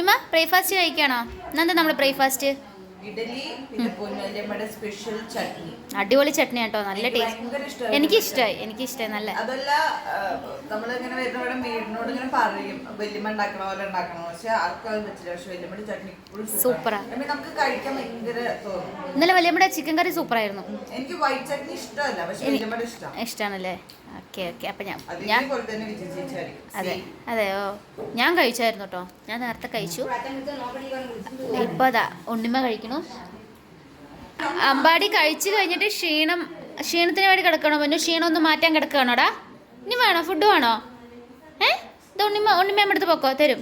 ഉണ്ണിമ breakfast കഴിക്കാണോ? എന്നാ നമ്മുടെ breakfast അടിപൊളി ചട്നി കേട്ടോ നല്ല ടേസ്റ്റ് എനിക്ക് ഇഷ്ടമായി എനിക്ക് ഇഷ്ടമായി നല്ല. അതല്ല നമ്മളിങ്ങനെ വരുന്നവിടെ വീടിനോട് ഇങ്ങനെ പറയും വല്യമ്മ ഉണ്ടാക്കണ പോലെ ഉണ്ടാക്കണം? പക്ഷെ ആർക്കും അത് പറ്റില്ല. പക്ഷെ വല്യമ്മയുടെ ചട്നി സൂപ്പറാ. നമുക്ക് കഴിക്കാൻ ഭയങ്കര തോന്നും. ഇന്നലെ വലിയമ്മയുടെ ചിക്കൻ കറി സൂപ്പറായിരുന്നു എനിക്ക് വൈറ്റ് ചട്നി ഇഷ്ടമല്ല പക്ഷെ വല്യമ്മയുടെ ഇഷ്ടം. ഇഷ്ടമാണല്ലേ ഓക്കെ ഓക്കെ. അപ്പം ഞാൻ ഞാൻ അതെ അതെയോ ഞാൻ കഴിച്ചായിരുന്നു കേട്ടോ ഞാൻ നേരത്തെ കഴിച്ചു. ഇപ്പൊ അതാ ഉണ്ണിമ കഴിക്കണു. അമ്പാടി കഴിച്ചു കഴിഞ്ഞിട്ട് ക്ഷീണം ക്ഷീണത്തിന് വേണ്ടി കിടക്കണോ പിന്നെ? ക്ഷീണം ഒന്ന് മാറ്റാൻ കിടക്കുകയാണോടാ ഇനി വേണോ? ഫുഡ് വേണോ? ഏ? ഇത് ഉണ്ണിമ ഉണ്ണിമ എടുത്ത് പോക്കോ തരും.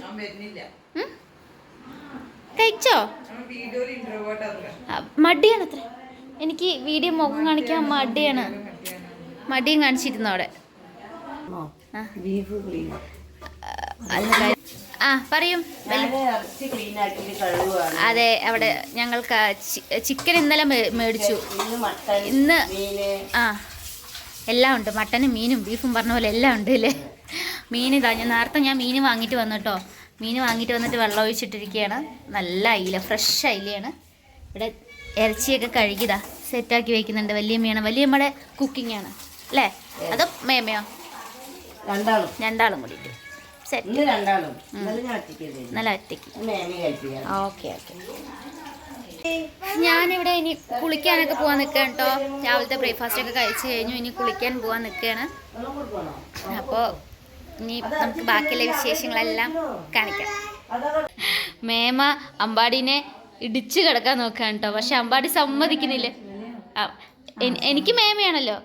കഴിച്ചോ? മടിയാണ് അത്ര എനിക്ക് വീഡിയോ മുഖം കാണിക്കാൻ മടിയാണ്. മടിയും കാണിച്ചിരുന്നു അവിടെ. ആ. പറയും. അതെ അവിടെ ഞങ്ങൾക്ക് ചിക്കൻ ഇന്നലെ മേടിച്ചു. ഇന്ന് ആ എല്ലാം ഉണ്ട്. മട്ടനും മീനും ബീഫും പറഞ്ഞ പോലെ എല്ലാം ഉണ്ട് അല്ലേ? മീൻ ഇതാ ഞാൻ നേരത്തെ ഞാൻ മീൻ വാങ്ങിയിട്ട് വന്നു കേട്ടോ. മീൻ വാങ്ങിയിട്ട് വന്നിട്ട് വെള്ളം ഒഴിച്ചിട്ടിരിക്കുകയാണ്. നല്ല അയില ഫ്രഷ് അയിലയാണ്. ഇവിടെ ഇറച്ചിയൊക്കെ കഴുകിയതാ. സെറ്റാക്കി വലിയ വലിയമ്മയാണ്. വലിയമ്മയുടെ കുക്കിംഗ് ആണ്. അല്ലേ? അത് മേമയോ രണ്ടാളും. രണ്ടാളും കൂടിയിട്ട് രണ്ടാളും. നല്ല ഒറ്റയ്ക്ക്. മേനെ കഴിപ്പിക്കാം ഓക്കെ ഓക്കെ. ഞാനിവിടെ ഇനി കുളിക്കാനൊക്കെ പോവാൻ നിൽക്കുകയാണ് കേട്ടോ രാവിലത്തെ ബ്രേക്ക്ഫാസ്റ്റ് ഒക്കെ കഴിച്ചു കഴിഞ്ഞു. ഇനി കുളിക്കാൻ പോവാൻ നിൽക്കുകയാണ് അപ്പോൾ ഇനി നമുക്ക് ബാക്കിയുള്ള വിശേഷങ്ങളെല്ലാം കാണിക്കാം. മേമ അമ്പാടിനെ ഇടിച്ചു കിടക്കാൻ നോക്കുകയാണ് കേട്ടോ പക്ഷെ അമ്പാടി സമ്മതിക്കുന്നില്ല. എനിക്ക് മേമയാണല്ലോ.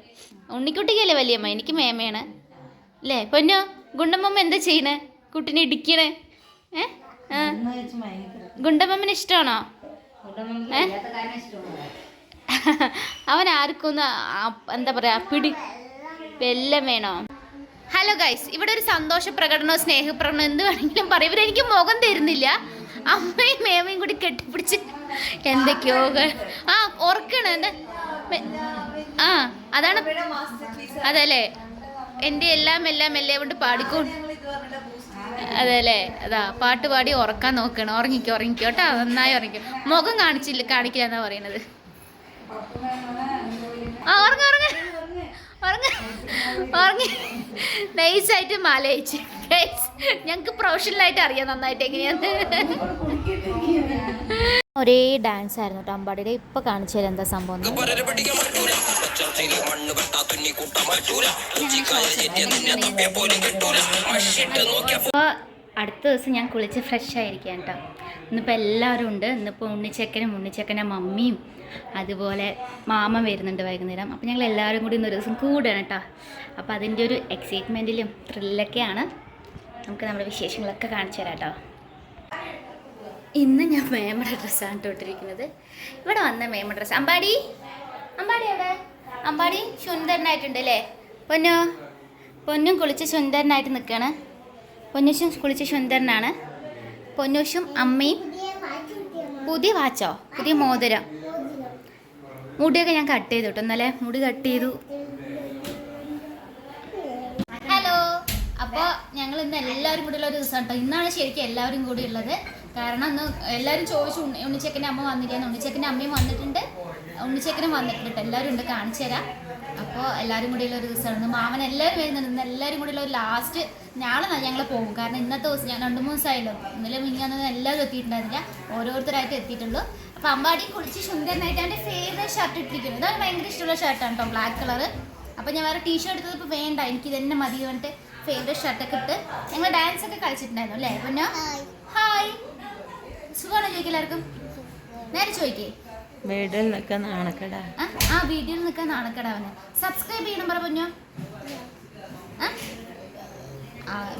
ഉണ്ണിക്കുട്ടിക്കല്ലേ വലിയമ്മ? എനിക്ക് മേമയാണ്. അല്ലേ പൊന്നോ ഗുണ്ടമ്മ എന്താ ചെയ്യണേ? കുട്ടിനെ ഇടിക്കണേ? ഏ? ഗുണ്ടമ്മമ്മന് ഗുണ്ടമ്മന് ഇഷ്ടമാണോ ഏ? അവൻ ആർക്കും ഒന്ന് എന്താ പറയാ പിടി വെല്ലം വേണോ? ഹലോ ഗൈസ് ഇവിടെ ഒരു സന്തോഷ പ്രകടനമോ സ്നേഹപ്രകടനമോ എന്ത് വേണമെങ്കിലും പറയും. ഇവരെനിക്ക് മുഖം തരുന്നില്ല. അമ്മയും മേമയും കൂടി കെട്ടിപ്പിടിച്ച് എന്തൊക്കെയോ ആ ഓർക്കണ എന്താ ആ അതാണ് അതല്ലേ. എന്റെ എല്ലാം എല്ലാം എല്ലാം കൊണ്ട് പാടിക്കോ. അതല്ലേ. അതാ പാട്ട് പാടി ഉറക്കാൻ നോക്കണം. ഉറങ്ങിക്കോ ഉറങ്ങിക്കോ കേട്ടോ. നന്നായി ഉറങ്ങിക്കോ. മുഖം കാണിച്ചില്ല കാണിക്കില്ല എന്നാ പറയുന്നത് ആ ഉറങ്ങ ഉറങ്ങ. ഉറങ്ങ. ഉറങ്ങി. നൈസായിട്ട് മാലയിച്ച്. ഞങ്ങൾക്ക് പ്രൊഫഷണലായിട്ട് അറിയാം നന്നായിട്ട് എങ്ങനെയാന്ന്. ഒരേ ഡാൻസ് ആയിരുന്നു കേട്ടോ ഇപ്പൊ കാണിച്ചു തരാം എന്താ സംഭവം. അപ്പോൾ അടുത്ത ദിവസം ഞാൻ കുളിച്ച് ഫ്രഷ് ആയിരിക്കാം കേട്ടോ. ഇന്നിപ്പോൾ എല്ലാവരും ഉണ്ട്. ഇന്നിപ്പോൾ ഉണ്ണിച്ചക്കനും ഉണ്ണിച്ചക്കന്റെ മമ്മിയും അതുപോലെ മാമ വരുന്നുണ്ട് വൈകുന്നേരം. അപ്പോൾ ഞങ്ങൾ എല്ലാവരും കൂടി ഇന്നൊരു ദിവസം കൂടുകയാണ് കേട്ടോ. അപ്പോൾ അതിന്റെ ഒരു എക്സൈറ്റ്മെന്റിലും ത്രില്ലൊക്കെയാണ് നമുക്ക് നമ്മുടെ വിശേഷങ്ങളൊക്കെ കാണിച്ചു തരാം കേട്ടോ. ഇന്ന് ഞാൻ മേമയുടെ ഡ്രസ്സാണ് ഇട്ടിരിക്കുന്നത് ഇവിടെ വന്ന മേമ ഡ്രസ്സ് അമ്പാടി? അമ്പാടി എവിടെ? അമ്പാടി സുന്ദരനായിട്ടുണ്ട് അല്ലേ? പൊന്നു? പൊന്നും കുളിച്ച് സുന്ദരനായിട്ട് നിൽക്കുകയാണ് പൊന്നുശും കുളിച്ച് സുന്ദരനാണ്. പൊന്നുശും അമ്മയും പുതിയ വാച്ചോ? പുതിയ മോതിരം. മുടിയൊക്കെ ഞാൻ കട്ട് ചെയ്തു കേട്ടോ. ഇന്നലെ മുടി കട്ട് ചെയ്തു. ഹലോ അപ്പോൾ ഞങ്ങൾ ഇന്ന് എല്ലാവരും കൂടി ഉള്ള ഒരു ദിവസം കേട്ടോ. ഇന്നാണ് ശരിക്കും എല്ലാവരും കൂടി ഉള്ളത്. കാരണം അന്ന് എല്ലാവരും ചോദിച്ചു ഉണ്ണി ഉണ്ണിച്ചക്കന്റെ അമ്മ വന്നിരിക്കുന്നു ഉണ്ണിച്ചക്കന്റെ അമ്മയും വന്നിട്ടുണ്ട്. ഉണ്ണിച്ചക്കനും വന്നിട്ടുണ്ട്. എല്ലാവരും ഉണ്ട് കാണിച്ചു തരാം. അപ്പോൾ എല്ലാവരും കൂടി ഒരു ദിവസമാണ്. മാമൻ എല്ലാവരും വരുന്നുണ്ട്. ഇന്ന് എല്ലാവരും കൂടി ഒരു ലാസ്റ്റ് നാളെ ഞങ്ങൾ പോകും. കാരണം ഇന്നത്തെ ദിവസം ഞാൻ രണ്ട് മൂന്ന് ദിവസമായല്ലോ. ഇന്നലെ മിനിഞ്ഞാന്ന് എല്ലാവരും എത്തിയിട്ടുണ്ടായിരുന്നില്ല. ഓരോരുത്തരായിട്ട് എത്തിയിട്ടുള്ളൂ. അപ്പോൾ അമ്പാടി കുളിച്ച് സുന്ദരനായിട്ട് എന്റെ ഫേവറേറ്റ് ഷർട്ട് ഇട്ടിരിക്കുന്നത്. ഇതാണ് ഭയങ്കര ഇഷ്ടമുള്ള ഷർട്ടാണ് കേട്ടോ ബ്ലാക്ക് കളർ അപ്പോൾ ഞാൻ വേറെ ടീ ഷർട്ട് എടുത്തത് ഇപ്പോൾ വേണ്ട. എനിക്ക് ഇതന്നെ മതി പറഞ്ഞിട്ട് ഫേവറേറ്റ് ഷർട്ടൊക്കെ ഇട്ട് ഞങ്ങൾ ഡാൻസ് ഒക്കെ കളിച്ചിട്ടുണ്ടായിരുന്നു അല്ലേ? പിന്നെ? ഹായ് സുഖമാണോ ചോദിക്കുക എല്ലാവർക്കും നേരെ ചോദിക്കേ. വീട്ടിൽ നിൽക്കാൻ നാണക്കടാ. ആ? ആ വീഡിയോയിൽ നിൽക്കാൻ നാണക്കേടാവന് സബ്സ്ക്രൈബ് ചെയ്യണം പറ പൊന്നോ.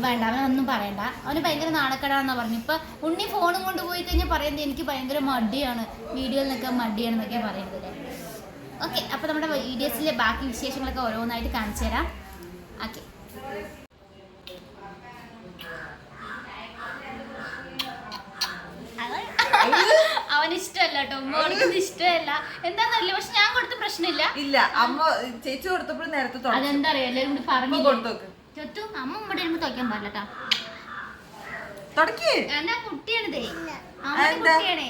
വേണ്ട അവനൊന്നും പറയണ്ട. അവന് ഭയങ്കര നാണക്കടാന്നാ പറഞ്ഞു. ഇപ്പൊ ഉണ്ണി ഫോണും കൊണ്ട് പോയി കഴിഞ്ഞാൽ പറയുന്നത് എനിക്ക് ഭയങ്കര മടിയാണ്. വീഡിയോയിൽ നിൽക്കാൻ മടിയാണെന്നൊക്കെ പറയുന്നത്. ഓക്കെ അപ്പോൾ നമ്മുടെ വീഡിയോസിലെ ബാക്കി വിശേഷങ്ങളൊക്കെ ഓരോന്നായിട്ട് കാണിച്ചു തരാം ഓക്കെ അവന് ഇഷ്ടമല്ല കേട്ടോ. ഉമ്മ കൊടുക്കുന്നത് ഇഷ്ടമല്ല. എന്താന്നറിയില്ല പക്ഷെ ഞാൻ കൊടുത്ത പ്രശ്നമില്ല. ഇല്ല അമ്മ ചേച്ചി കൊടുത്തപ്പോൾ നേരത്തെ അതെന്താ അറിയാ എല്ലാരും കൂടി പറഞ്ഞു കൊടുത്തോക്ക്. ചൊത്തു അമ്മ ഇവിടെ ഇരുന്ന് തുറക്കാൻ പാടില്ല കേട്ടോ. തുടക്കി. എന്നാ കുട്ടിയാണിതേ അമ്മ കുട്ടിയാണേ.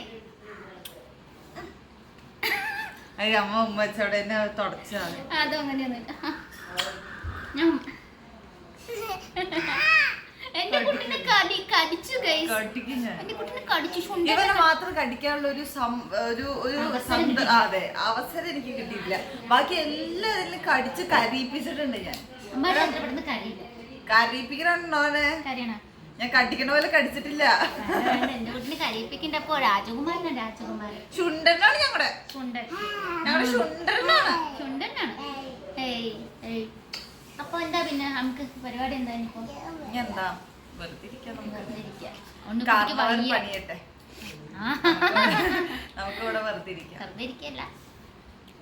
അയ്യ അമ്മ ഉമ്മച്ചോടെ തുടച്ചാണ് അതും അങ്ങനെയൊന്നുമില്ല ഞാൻ എന്റെ കുട്ടിനെ കടി കടിച്ചു ഗൈസ് കടിക്കും ഞാൻ. എന്റെ കുട്ടിനെ കടിച്ചു ഇവനെ മാത്രം കടിക്കാനുള്ള ഒരു ഒരു ഒരു അതെ അവസരം എനിക്ക് കിട്ടിയിട്ടില്ല. ബാക്കി എല്ലാവരും കടിച്ച് കരയിപ്പിച്ചിട്ടുണ്ട് ഞാൻ. അമ്മ ഇവിടുന്ന് കരയില്ല. കരയിപ്പിക്കണോ അവനെ? കരയണ? ഞാൻ കടിക്കണ പോലെ കടിച്ചിട്ടില്ല. എന്റെ കുട്ടിനെ കരയിപ്പിക്കണ്ടപ്പോ രാജകുമാരനാണ് രാജകുമാരൻ. ചുണ്ടനാണ് ഞങ്ങളുടെ ഞങ്ങളുടെ ചുണ്ടനാണ്. ചുണ്ടനാണ്. ഏയ് ഏയ്. അപ്പൊ എന്താ പിന്നെ നമുക്ക് പരിപാടി എന്താ ഇനിയിപ്പോ ഇനി എന്താ വെറുതെ ഇരിക്കാം വെറുതെ ഇരിക്കാം. ഒന്ന് കുട്ടിക്ക് കാർന്നവർ വയ്യ. പണിയട്ടെ. ആ. നമുക്ക് ഇവിടെ വെറുതെ ഇരിക്കാം. വെറുതെ ഇരിക്കല്ല.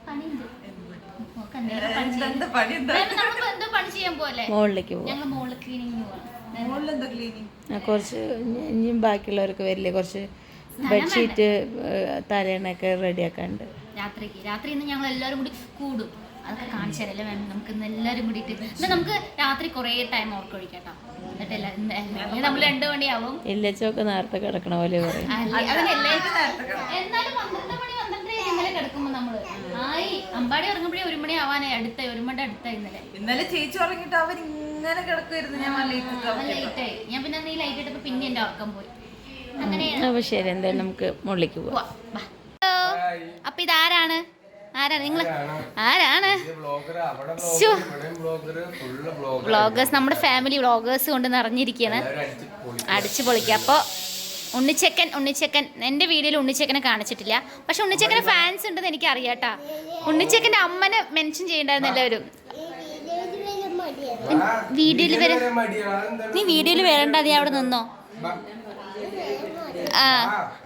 പണിയുണ്ട്. എന്ത്? നോക്ക് പണി ചെയ്യാം. എന്താ പണി എന്താ? വേഗം നമുക്ക് എന്തോ പണി ചെയ്യാൻ പോലെ മുകളിലേക്ക് പോവാം. ഞങ്ങൾ മോൾ ക്ലീനിങ്ങിന് പോകണം മുകളിൽ എന്താ ക്ലീനിങ്? ആ, കുറച്ച് ഇനി- ഇനിയും ബാക്കിയുള്ളവർക്ക് വരില്ലേ? കുറച്ച് ബെഡ്ഷീറ്റ് തലേണൊക്കെ റെഡിയാക്കാണ്ട് രാത്രിക്ക്. രാത്രി ഇന്ന് ഞങ്ങൾ എല്ലാവരും കൂടി കൂടും. അതൊക്കെ കാണിച്ചു തരല്ലേ വേണം നമുക്ക് ഇന്ന് എല്ലാവരും കൂടിയിട്ട്. എന്നാ നമുക്ക് രാത്രി കുറേ ടൈം ഓർക്ക് ഒഴിക്കട്ടോ. എന്നിട്ട് എല്ലാ- നമ്മൾ രണ്ടു മണിയാവും. ഇല്ലച്ചൊക്കെ നേരത്തെ കിടക്കണ പോലെ പറയും. എന്നാലും പന്ത്രണ്ട് മണി പന്ത്രണ്ടര ഇന്നലെ കിടക്കുമ്പോ നമ്മൾ. ആയി അമ്പാടി ഇറങ്ങുമ്പോഴേ ഒരു മണി ആവാനായി. അടുത്ത ഒരു മണി അടുത്ത ഇന്നലെ. ഇന്നലെ ചേച്ചി ഉറങ്ങിട്ട് അവർ ഇങ്ങനെ കിടക്കുമായിരുന്നു ഞാൻ ലൈറ്റായി ഞാൻ പിന്നെ നീ ലൈറ്റ് ഇട്ടപ്പോ പിന്നെ എന്റെ ഉറക്കം പോയി. അങ്ങനെയാണ് അപ്പോൾ ശരി എന്തായാലും നമുക്ക് മുകളിലേക്ക് പോവാം. അപ്പൊ ഇതാരാണ്? ആരാണ്? നിങ്ങൾ ആരാണ്. വ്ളോഗേഴ്സ് നമ്മുടെ ഫാമിലി വ്ളോഗേഴ്സ് കൊണ്ട് നിറഞ്ഞിരിക്കുകയാണ് അടിച്ചു പൊളിക്കുക അപ്പോൾ ഉണ്ണിച്ചക്കൻ ഉണ്ണിച്ചക്കൻ എന്റെ വീഡിയോയിൽ ഉണ്ണിച്ചക്കനെ കാണിച്ചിട്ടില്ല. പക്ഷെ ഉണ്ണിച്ചക്കന് ഫാൻസ് ഉണ്ടെന്ന് എനിക്ക് അറിയാട്ടാ ഉണ്ണിച്ചക്കന്റെ അമ്മനെ മെൻഷൻ ചെയ്യണ്ടായിരുന്നു എല്ലാവരും. വീഡിയോയിൽ വരെ നീ വീഡിയോയിൽ വരണ്ട നീ അവിടെ നിന്നോ? ആ.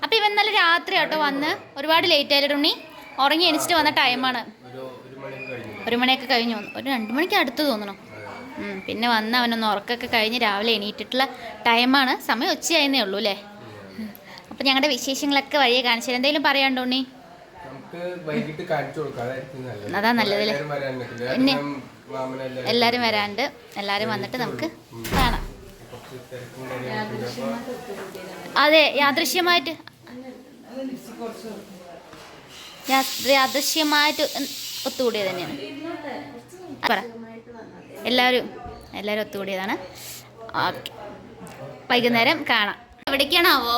അപ്പൊ ഇവൻ ഇന്നലെ രാത്രി കേട്ടോ വന്ന്. ഒരുപാട് ലേറ്റ് ആയാലും ഉണ്ണി? ഉറങ്ങി എണിച്ചിട്ട് വന്ന ടൈമാണ്. ഒരു മണിയൊക്കെ കഴിഞ്ഞു. വന്നു ഒരു രണ്ട് മണിക്ക് അടുത്ത് തോന്നണം. പിന്നെ വന്ന് അവനൊന്ന് ഉറക്കമൊക്കെ കഴിഞ്ഞ് രാവിലെ എണീറ്റിട്ടുള്ള ടൈമാണ്. സമയം ഉച്ചയായിരുന്നേ ഉള്ളൂ അല്ലേ? അപ്പം ഞങ്ങളുടെ വിശേഷങ്ങളൊക്കെ വഴിയെ കാണിച്ചു തരാം. എന്തെങ്കിലും പറയാണ്ടോ ഉണ്ണി? അതാ നല്ലതല്ലേ? മാമനെല്ലാവരും എല്ലാവരും വരാണ്ട്. എല്ലാവരും വന്നിട്ട് നമുക്ക് കാണാം. അതെ യാദൃശ്യമായിട്ട്. യാദൃശ്യമായിട്ട് ഒത്തുകൂടിയത് തന്നെയാണ്. പറ. എല്ലാവരും എല്ലാവരും ഒത്തുകൂടിയതാണ്. ഓക്കെ. വൈകുന്നേരം കാണാം. എവിടേക്കാണാവോ?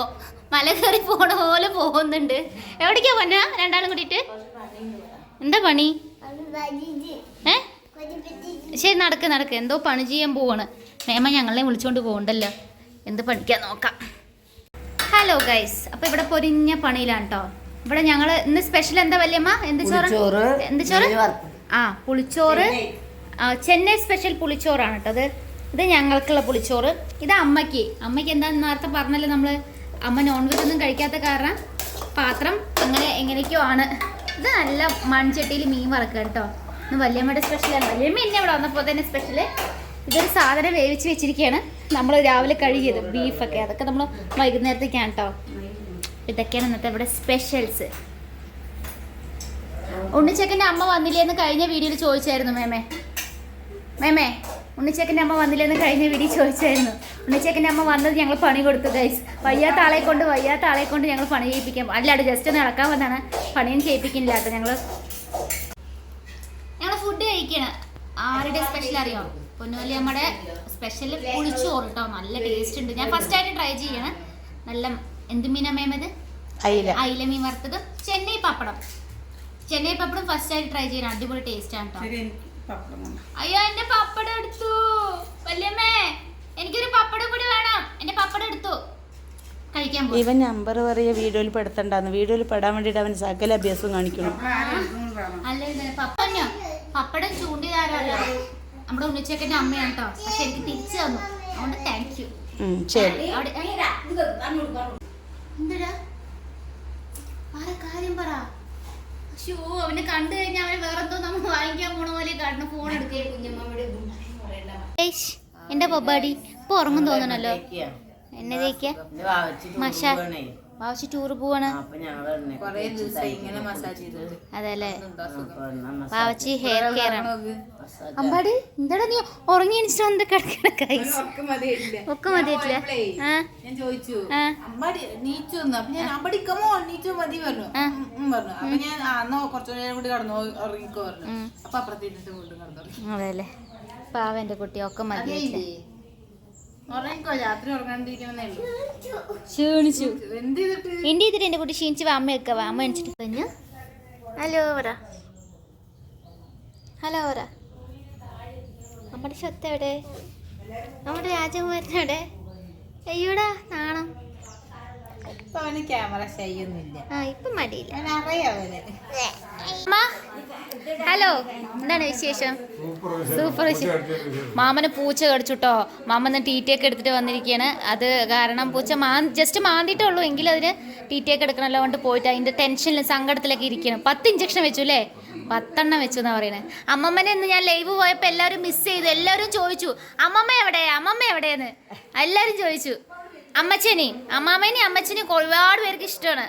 മല കയറി പോണ പോലെ പോകുന്നുണ്ട്. എവിടേക്കാ പൊന്ന? രണ്ടാളും കൂടിയിട്ട്? എന്താ പണി? ഏ? ശരി നടക്ക് നടക്ക്. എന്തോ പണി ചെയ്യാൻ പോവാണ്. മേമ ഞങ്ങളെ വിളിച്ചുകൊണ്ട് പോകണ്ടല്ലോ എന്ത് പഠിക്കാൻ നോക്കാം. ഹലോ ഗൈസ് അപ്പൊ ഇവിടെ പൊരിഞ്ഞ പണിയിലാണ് കേട്ടോ ഇവിടെ ഞങ്ങൾ ഇന്ന് സ്പെഷ്യൽ എന്താ വല്യമ്മ? എന്ത് ചോറ്? എന്ത് ചോറ്? ആ പുളിച്ചോറ്. ചെന്നൈ. സ്പെഷ്യൽ പുളിച്ചോറാണ് കേട്ടോ അത്. ഇത് ഞങ്ങൾക്കുള്ള പുളിച്ചോറ്. ഇത് അമ്മയ്ക്ക്. അമ്മയ്ക്ക് എന്താ നേരത്തെ പറഞ്ഞല്ലോ നമ്മൾ അമ്മ നോൺ വെജ് ഒന്നും കഴിക്കാത്ത കാരണം പാത്രം അങ്ങനെ എങ്ങനെയൊക്കെയോ ആണ്. ഇത് നല്ല മൺചട്ടിയിൽ മീൻ വറക്കുക കേട്ടോ. ഇന്ന് വല്യമ്മയുടെ സ്പെഷ്യലാണ് വല്യമ്മ എന്നെ ഇവിടെ വന്നപ്പോൾ തന്നെ സ്പെഷ്യൽ ഇതൊരു സാധനം വേവിച്ച് വെച്ചിരിക്കുകയാണ്. നമ്മൾ രാവിലെ കഴുകിയത് ബീഫൊക്കെ അതൊക്കെ നമ്മൾ വൈകുന്നേരത്തേക്കാണ് കേട്ടോ. ഇതൊക്കെയാണ് ഇന്നത്തെ ഇവിടെ സ്പെഷ്യൽസ് ഉണ്ണിച്ചക്കന്റെ അമ്മ വന്നില്ലേന്ന് കഴിഞ്ഞ വീഡിയോയിൽ ചോദിച്ചായിരുന്നു മേമേ. മേമേ ഉണ്ണിച്ചക്കന്റെ അമ്മ വന്നില്ലെന്ന് കഴിഞ്ഞ വീഡിയോ ചോദിച്ചായിരുന്നു. ഉണ്ണിച്ചക്കന്റെ അമ്മ വന്നത് ഞങ്ങൾ പണി കൊടുത്തു ഗൈസ് വയ്യാത്ത ആളെ കൊണ്ട് വയ്യാത്ത ആളെ കൊണ്ട് ഞങ്ങൾ പണി ചെയ്യിപ്പിക്കാം അല്ലാണ്ട് ജസ്റ്റ് ഒന്ന് ഇളക്കാൻ വന്നാണ്. പണിയും ചെയ്യിപ്പിക്കുന്നില്ല കേട്ടോ ഞങ്ങൾ ഞങ്ങൾ ഫുഡ് കഴിക്കണം. ആരുടെ സ്പെഷ്യൽ അറിയോ? പൊന്നുവല്ലിയമ്മയുടെ സ്പെഷ്യൽ പുളിച്ചോറ് കേട്ടോ നല്ല ടേസ്റ്റ് ഉണ്ട്. ഞാൻ ഫസ്റ്റ് ആയിട്ട് ട്രൈ ചെയ്യണം. നല്ല എന്ത് മീനാ മേമത് അയില. അയില മീൻ വറുത്തതും ചെന്നൈ പപ്പടം. ചെന്നൈ പപ്പടം ഫസ്റ്റ് ആയിട്ട് ട്രൈ ചെയ്യണം. അടിപൊളി ടേസ്റ്റ് ആണ് അയ്യോ എന്റെ പപ്പടം എടുത്തു. വല്യമ്മേ എനിക്കൊരു പപ്പടം കൂടി വേണം. എന്റെ പപ്പടം എടുത്തു. കഴിക്കാൻ ഇവൻ നമ്പർ പറയുക വീഡിയോയിൽ പെടുത്തണ്ടെന്ന്. വീഡിയോയിൽ പെടാൻ വേണ്ടിട്ട് അവൻ സകല അഭ്യാസം കാണിക്കണം അല്ല ഇത് പപ്പഞ്ഞോ പപ്പടം ചൂണ്ടിയതാരോ നമ്മുടെ ഉണ്ണിച്ചേക്കന്റെ അമ്മയാണ് കേട്ടോ പക്ഷെ എനിക്ക് തിരിച്ചു തന്നു. അതുകൊണ്ട് താങ്ക് യു ശരി. എന്തടാ പറ കാര്യം പറ അശോ അവനെ കണ്ടു കഴിഞ്ഞാൽ അവനെ വേറെന്തോ നമ്മൾ വാങ്ങിക്കാൻ പോണ പോലെ ഫോൺ എടുക്കുക എന്റെ പൊബാടി ഇപ്പൊ ഉറങ്ങും തോന്നണല്ലോ എന്നെ തേക്കാ മഷാ വാവച്ചി ടൂർ പോവാണ്. അതെല്ലേ? പാവച്ചി ഹെയർ കെയർ ആണ്. അമ്പാടി എന്താടാ നീ ഉറങ്ങി എണിച്ചിട്ട് വന്നിട്ട് കിടക്കണ ഒക്കെ ആ. ഞാൻ ചോദിച്ചു ആ. അമ്പാടി നീച്ചു വന്നു. അപ്പൊ ഞാൻ അമ്പാടി കമോ നീച്ചു മതി പറഞ്ഞു. ആ. ഉം, ഉം പറഞ്ഞു. അപ്പൊ ഞാൻ ആ, എന്നാ കുറച്ചു നേരം കൂടി കടന്നു ഉറങ്ങിക്കോ പറഞ്ഞു. അപ്പൊ അപ്പുറത്തേക്ക് വീണ്ടും കടന്നു അതെ അല്ലേ പാവ എന്റെ കുട്ടി ഒക്കെ മതിയായിട്ടില്ല. ഉറങ്ങിക്കോ രാത്രി ഉറങ്ങാണ്ടിരിക്കണമെന്നേ ഉള്ളൂ. ക്ഷീണിച്ചു. എന്ത് ചെയ്തിട്ട്? എന്റെ ഇതിൽ കുട്ടി ക്ഷീണിച്ച് അമ്മ വെക്കുക അമ്മ എണിച്ചിട്ട് കഴിഞ്ഞു ഹലോ പറ. ഹലോ പറ. നമ്മുടെ സ്വത്ത് എവിടെ? നമ്മുടെ രാജകുമാരൻ എവിടെ? അയ്യോടാ നാണം. ഇപ്പൊ അവന് ക്യാമറ ഇപ്പം മടിയില്ല. ഹലോ എന്താണ് വിശേഷം? സൂപ്പർ വിശേഷം. മാമന് പൂച്ച കടിച്ചുട്ടോ. മാമന് ടി ടി ഒക്കെ എടുത്തിട്ട് വന്നിരിക്കുകയാണ് അത് കാരണം പൂച്ച മാ ജസ്റ്റ് മാന്തിട്ടേ ഉള്ളൂ. എങ്കിലും അതിന് ടി ടി ഒക്കെ എടുക്കണമല്ലോ കൊണ്ട് പോയിട്ട് അതിന്റെ ടെൻഷനിലും സങ്കടത്തിലൊക്കെ ഇരിക്കണം പത്ത് ഇഞ്ചക്ഷൻ വെച്ചു അല്ലേ? പത്തെണ്ണം വെച്ചു എന്നാ പറയണേ. അമ്മമ്മനെ ഇന്ന് ഞാൻ ലൈവ് പോയപ്പോൾ എല്ലാവരും മിസ് ചെയ്തു. എല്ലാവരും ചോദിച്ചു അമ്മമ്മ എവിടെ അമ്മമ്മ എവിടെയെന്ന്? എല്ലാവരും ചോദിച്ചു. അമ്മച്ചനെ അമ്മാമേനെ അമ്മച്ചനെയും ഒരുപാട് പേർക്ക് ഇഷ്ടമാണ്.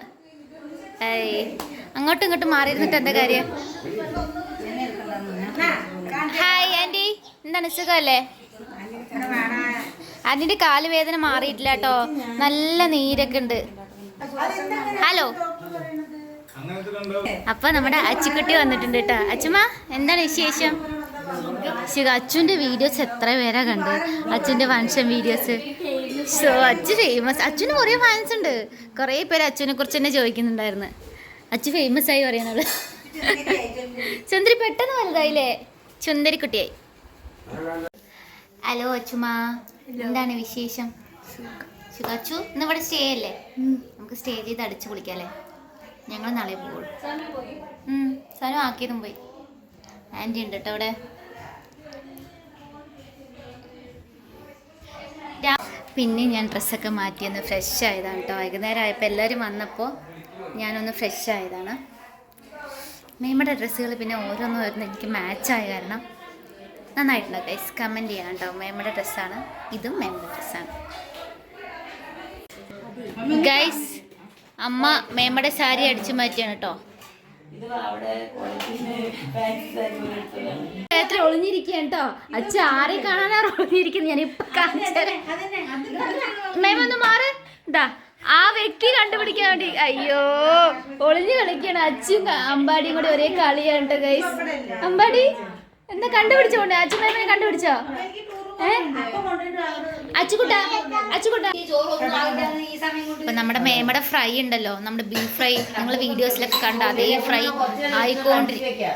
ഏയ് അങ്ങോട്ടും ഇങ്ങോട്ടും മാറിയിരുന്നിട്ട് എന്താ കാര്യം? ഹായ് ആന്റി എന്താണ് സുഖമല്ലേ? ആന്റിന്റെ കാൽ വേദന മാറിയിട്ടില്ല കേട്ടോ. നല്ല നീരൊക്കെ ഉണ്ട്. ഹലോ അപ്പൊ നമ്മുടെ അച്ചുക്കുട്ടി വന്നിട്ടുണ്ട് കേട്ടോ. അച്ചുമ്മ എന്താണ് വിശേഷം? ശിവ അച്ഛന്റെ വീഡിയോസ് എത്ര പേരാ കണ്ട്? അച്ഛന്റെ ഫങ്ഷൻ വീഡിയോസ് സോ അച്ഛൻ ഫേമസ് അച്ഛന് കുറേ ഫാൻസ് ഉണ്ട്. കുറേ പേര് അച്ഛനെ കുറിച്ച് തന്നെ ചോദിക്കുന്നുണ്ടായിരുന്നു. അച്ഛൻ ഫേമസ് ആയി പറയുന്നത് ചുന്ദരി പെട്ടെന്ന് വലുതായില്ലേ? ചുന്ദരിക്കുട്ടിയായി ഹലോ അച്ഛമാ. എന്താണ് വിശേഷം? അച്ചു ഇന്ന് ഇവിടെ സ്റ്റേ അല്ലേ? നമുക്ക് സ്റ്റേ ചെയ്ത് അടിച്ചു പൊളിക്കാല്ലേ ഞങ്ങൾ നാളെ പോകുള്ളൂ സാധനം ആക്കിയതും പോയി. ആന്റി ഉണ്ട് കേട്ടോ അവിടെ? പിന്നെ ഞാൻ ഡ്രസ്സൊക്കെ മാറ്റിയൊന്ന് ഫ്രഷ് ആയതാണ് കേട്ടോ വൈകുന്നേരം ആയപ്പോൾ എല്ലാവരും വന്നപ്പോൾ ഞാനൊന്ന് ഫ്രഷ് ആയതാണ് മേമ്മയുടെ ഡ്രസ്സുകൾ പിന്നെ ഓരോന്നും ഓരോന്നും എനിക്ക് മാച്ചായ കാരണം നന്നായിട്ടുണ്ട് ഗൈസ് കമന്റ് ചെയ്യാം കേട്ടോ മേമ്മയുടെ ഡ്രസ്സാണ്. ഇതും മേമ്മയുടെ ഡ്രസ്സാണ്. ഗൈസ് അമ്മ മേമ്മയുടെ സാരി അടിച്ചു മാറ്റിയാണ് കേട്ടോ എത്ര ഒളിഞ്ഞിരിക്കുകയാണ് കേട്ടോ. അച്ഛ ആരെ കാണാനാ ഒളിഞ്ഞിരിക്കുന്നത്? ഞാൻ ഇപ്പൊ മേമ ഒന്ന് മാറ്. ഇതാ ആ വ്യക്തി കണ്ടുപിടിക്കാൻ വേണ്ടി. അയ്യോ ഒളിഞ്ഞു കളിക്കണം അച്ഛനും ക- അമ്പാടിയും കൂടെ ഒരേ കളിയാണ് കേട്ടോ ഗൈസ് അമ്പാടി എന്താ കണ്ടുപിടിച്ചോണ്ട് അച്ഛൻ മേമനെ കണ്ടുപിടിച്ചോ? അച്ചുകുട്ട അച്ചുകുട്ട. അപ്പൊ നമ്മുടെ മേമയുടെ ഫ്രൈ ഉണ്ടല്ലോ നമ്മുടെ ബീഫ് ഫ്രൈ. നിങ്ങൾ വീഡിയോസിലൊക്കെ കണ്ട അതേ ഫ്രൈ ആയിക്കൊണ്ടിരിക്കും.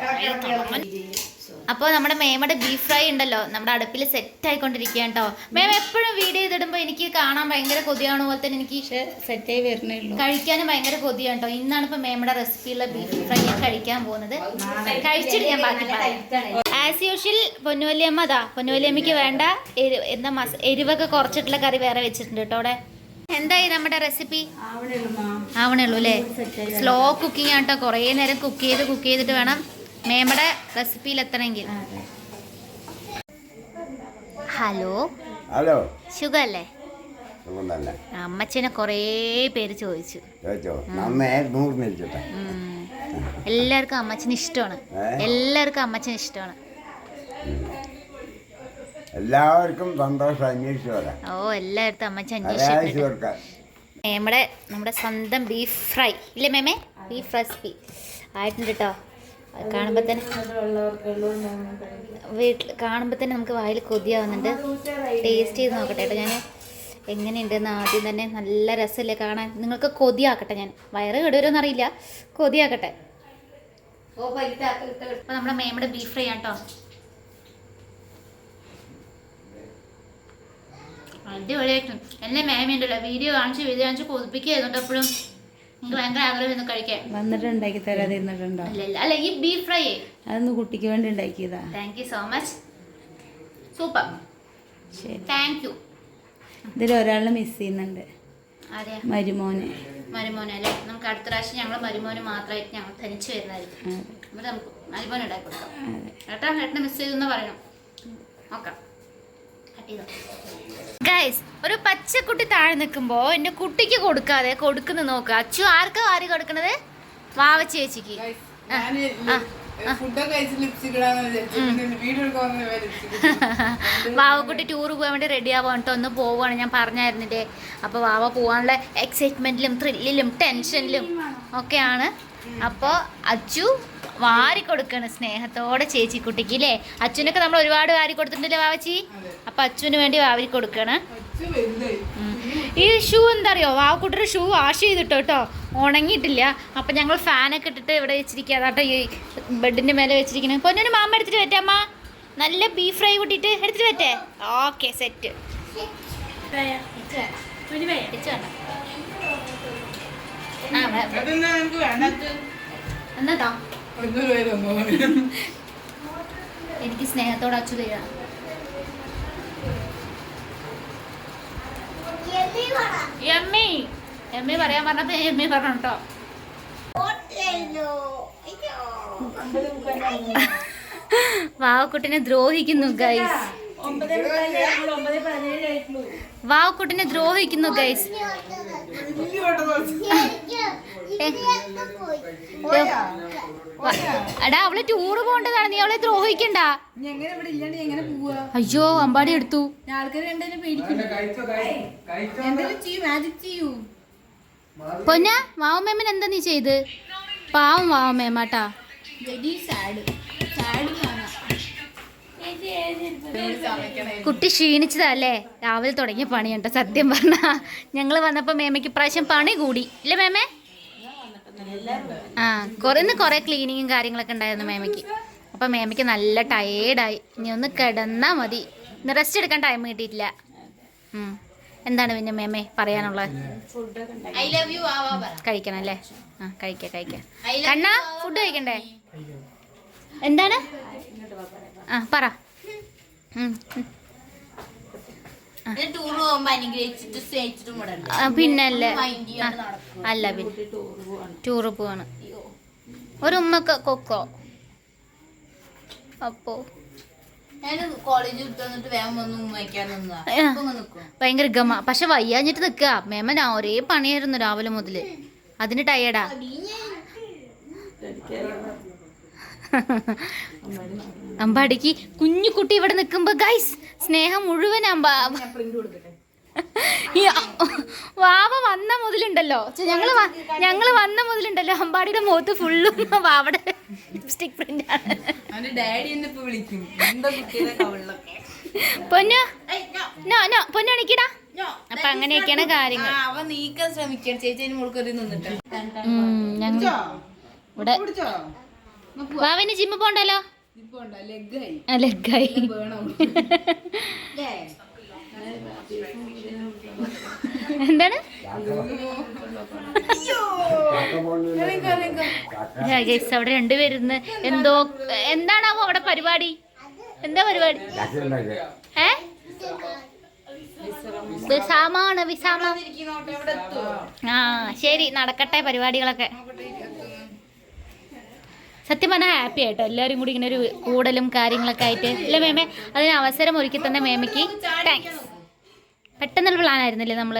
അപ്പോൾ നമ്മുടെ മേമയുടെ ബീഫ് ഫ്രൈ ഉണ്ടല്ലോ നമ്മുടെ അടുപ്പിൽ സെറ്റ് ആയിക്കൊണ്ടിരിക്കുകയാണ് കേട്ടോ മേം എപ്പോഴും വീഡിയോ ചെയ്തിടുമ്പോൾ എനിക്ക് കാണാൻ ഭയങ്കര കൊതിയാണ് പോലെ തന്നെ എനിക്ക് സെറ്റായി വരണേ ഉള്ളൂ. കഴിക്കാനും ഭയങ്കര കൊതിയാണ് കേട്ടോ ഇന്നാണ് ഇപ്പൊ മേമയുടെ റെസിപ്പിയുള്ള ബീഫ് ഫ്രൈ ഞാൻ കഴിക്കാൻ പോകുന്നത്. കഴിച്ചിട്ട് ഞാൻ ബാക്കി ആസ് യൂഷ്വൽ പൊന്നുവല്ലിയമ്മ അതാ പൊന്നുവല്ലിയമ്മക്ക് വേണ്ട എന്താ മസ എരിവൊക്കെ കുറച്ചിട്ടുള്ള കറി വേറെ വെച്ചിട്ടുണ്ട് കേട്ടോ അവിടെ. എന്തായി നമ്മുടെ റെസിപ്പി ആവണേ ഉള്ളൂ അല്ലേ? സ്ലോ കുക്കിംഗ് ആണ് കേട്ടോ. കുറേ നേരം കുക്ക് ചെയ്ത് കുക്ക് ചെയ്തിട്ട് വേണം മേമയുടെ റെസിപ്പിയിൽ എത്തണമെങ്കിൽ. ഹലോ ഹലോ സുഖല്ലേ അമ്മച്ചനെ കൊറേ പേര് ചോദിച്ചു. എല്ലാവർക്കും അമ്മച്ചന് ഇഷ്ടമാണ്. എല്ലാവർക്കും അമ്മച്ചന് ഇഷ്ടമാണ്. എല്ലാവർക്കും സന്തോഷം അന്വേഷിച്ചോരാം ഓ എല്ലായിടത്തും അമ്മച്ചി അന്വേഷിച്ചു അന്വേഷിച്ചിട്ടുണ്ട് നമ്മുടെ നമ്മുടെ സ്വന്തം ബീഫ് ഫ്രൈ ഇല്ലേ മേമേ? ബീഫ് റെസിപ്പി ആയിട്ടുണ്ട് കേട്ടോ അത് കാണുമ്പോൾ തന്നെ വീട്ടിൽ കാണുമ്പോൾ തന്നെ നമുക്ക് വായിൽ കൊതിയാവുന്നുണ്ട്. ടേസ്റ്റ് ചെയ്ത് നോക്കട്ടെ കേട്ടോ ഞാൻ എങ്ങനെയുണ്ടെന്ന് ആദ്യം തന്നെ നല്ല രസമല്ലേ കാണാൻ. നിങ്ങൾക്ക് കൊതിയാക്കട്ടെ ഞാൻ. വയറ് കേടുവരുമെന്ന് അറിയില്ല. കൊതിയാക്കട്ടെ. അപ്പോൾ നമ്മുടെ മേമയുടെ ബീഫ് ഫ്രൈ ആട്ടോ അടിപൊളിയായിട്ടും. എന്നെ മേമയുണ്ടല്ലോ വീഡിയോ കാണിച്ച് വീഡിയോ കാണിച്ച് കൊതിപ്പിക്കുന്നുണ്ട് എപ്പോഴും. എനിക്ക് ഭയങ്കര ആഗ്രഹമായിരുന്നു കഴിക്കാൻ. വന്നിട്ട് ഉണ്ടാക്കി തരാതെ ഇരുന്നിട്ടുണ്ടോ? അല്ല അല്ല ഈ ബീഫ് ഫ്രൈ അതൊന്ന് കുട്ടിക്ക് വേണ്ടി ഉണ്ടാക്കിയതാ. Thank you so much super ശരി. താങ്ക് യു ഇതിൽ ഒരാളെ മിസ് ചെയ്യുന്നുണ്ട്. മരുമോന്. മരുമോനെ അല്ലേ? നമുക്ക് അടുത്ത പ്രാവശ്യം ഞങ്ങൾ മരുമോന് മാത്രമായിട്ട് ഞങ്ങൾ തനിച്ച് വരുന്നതായിരിക്കും. അതെ. നമുക്ക് മരുമോൻ ഉണ്ടാക്കി കൊടുക്കാം. അതെ. ഏട്ടാ ഏട്ടനെ മിസ് ചെയ്തെന്ന് പറയണം. നോക്കാം. ഗൈസ് ഒരു പച്ചക്കുട്ടി താഴെ നിൽക്കുമ്പോ എന്റെ കുട്ടിക്ക് കൊടുക്കാതെ കൊടുക്കുന്ന നോക്കുക അച്ചു ആർക്കാ വാരി കൊടുക്കണത്? വാവ ചേച്ചിക്ക്. വാവക്കുട്ടി ടൂർ പോകാൻ വേണ്ടി റെഡി ആവാൻ ഒന്ന് പോവാണ് ഞാൻ പറഞ്ഞായിരുന്നില്ലേ അപ്പോൾ വാവ പോകാനുള്ള എക്സൈറ്റ്മെന്റിലും ത്രില്ലിലും ടെൻഷനിലും ഒക്കെയാണ്. അപ്പോൾ അച്ചു വാരി കൊടുക്കണം സ്നേഹത്തോടെ ചേച്ചി കുട്ടിക്ക് ഇല്ലേ? അച്ഛനൊക്കെ നമ്മൾ ഒരുപാട് വാരി കൊടുത്തിട്ടുണ്ടല്ലേ വാവച്ചി അപ്പൊ അച്ഛന് വേണ്ടി വാരി കൊടുക്കണം. ഈ ഷൂ എന്താ അറിയോ വാവക്കുട്ടിയുടെ ഷൂ വാഷ് ചെയ്തിട്ടോ കേട്ടോ ഉണങ്ങിയിട്ടില്ല. അപ്പൊ ഞങ്ങൾ ഫാനൊക്കെ ഇട്ടിട്ട് ഇവിടെ വെച്ചിരിക്കുക അതാട്ടോ ഈ ബെഡിന്റെ മേലെ വെച്ചിരിക്കുന്നത്. പൊന്നൊരു മാമ എടുത്തിട്ട് പറ്റേ അമ്മ. നല്ല ബീഫ് ഫ്രൈ കൂട്ടിയിട്ട് എടുത്തിട്ട് പറ്റേ ഓക്കെ സെറ്റ് എനിക്ക് വേണ്ട എന്നാ ഒന്നൂറ് പേര് തന്നോ എനിക്ക് സ്നേഹത്തോടെ അച്ചു തരാം. എമ്മി. എമ്മി പറയാൻ പറഞ്ഞു കേട്ടോ വാവക്കുട്ടിനെ ദ്രോഹിക്കുന്നു ഗൈസ് വാവക്കുട്ടിനെ ദ്രോഹിക്കുന്നു ഗൈസ് എടാ അവൾ ടൂറ് പോകേണ്ടതാണ്. നീ അവളെ ദ്രോഹിക്കണ്ട. നീ എങ്ങനെ ഇവിടെ ഇല്ലാണ്ട് നീ എങ്ങനെ പോവാ? അയ്യോ അമ്പാടി എടുത്തു. പൊന്ന വാവമേമൻ എന്താ നീ ചെയ്ത്? പാവം വാവമേമാട്ടാ വെരി സാഡ് സാഡ് കുട്ടി ക്ഷീണിച്ചതല്ലേ? രാവിലെ തുടങ്ങിയ പണിയുണ്ട് സത്യം പറഞ്ഞ. ഞങ്ങൾ വന്നപ്പോൾ മേമയ്ക്ക് പ്രാവശ്യം പണി കൂടി. ഇല്ലേ മേമേ? ആ കുറെ ഇന്ന് കുറെ ക്ലീനിങ്ങും കാര്യങ്ങളൊക്കെ ഉണ്ടായിരുന്നു മേമയ്ക്ക്. അപ്പം മേമയ്ക്ക് നല്ല ടയേർഡായി ഇനി ഒന്ന് കിടന്നാ മതി. ഇന്ന് റെസ്റ്റ് എടുക്കാൻ ടൈം കിട്ടിയിട്ടില്ല. ഉം. എന്താണ് പിന്നെ മേമേ പറയാനുള്ളത്? കഴിക്കണം അല്ലേ? ആ കഴിക്കാം കഴിക്ക. കണ്ണ ഫുഡ് കഴിക്കണ്ടേ? എന്താണ്? ആ പറ. പിന്നല്ലേ. അല്ല പിന്നെ. ടൂറ് പോവാണ്. ഒരു ഉമ്മക്ക് കൊക്കോ. അപ്പോ. ഭയങ്കര ഗമ. പക്ഷെ വയ്യാഞ്ഞിട്ട് നിക്ക. മേമൻ ഒരേ പണിയായിരുന്നു രാവിലെ മുതൽ. അതിന് ടയേർഡാ അമ്പാടിക്ക് കുഞ്ഞു കുട്ടി ഇവിടെ നിൽക്കുമ്പോ ഗൈസ് സ്നേഹം മുഴുവൻ അമ്പ ഈ വാവ വന്ന മുതലുണ്ടല്ലോ. ഞങ്ങൾ ഞങ്ങൾ വന്ന മുതലുണ്ടല്ലോ. അമ്പാടിയുടെ മുഖത്ത് ഫുള്ളും വാവടെ ലിപ്സ്റ്റിക് പ്രിന്റ് ആണ്. പൊന്നു? നോ നോ പൊന്നു എണിക്കടാ. അപ്പൊ അങ്ങനെയൊക്കെയാണ് കാര്യങ്ങൾ. അവൻ നീക്കാൻ ചേച്ചി നിന്നിട്ട്. ഞങ്ങൾ ഇവിടെ വാവിന് ജിമ്മ് പോണ്ടല്ലോ? ലെഗായി എന്താണ്? ഗൈസ് അവിടെ രണ്ടുപേരുന്ന് എന്തോ എന്താണാവോ അവിടെ പരിപാടി? എന്താ പരിപാടി? ഏ? വിസാമാണ് വിസാമ ആ ശരി നടക്കട്ടെ പരിപാടികളൊക്കെ. സത്യം പറഞ്ഞാൽ ഹാപ്പി ആയിട്ടോ. എല്ലാവരും കൂടി ഇങ്ങനെ ഒരു കൂടലും കാര്യങ്ങളൊക്കെ ആയിട്ട്. അല്ലേ മേമേ അതിന് അവസരം ഒരുക്കി തന്നെ മേമയ്ക്ക് താങ്ക്സ് പെട്ടെന്നൊരു പ്ലാൻ ആയിരുന്നില്ലേ നമ്മൾ?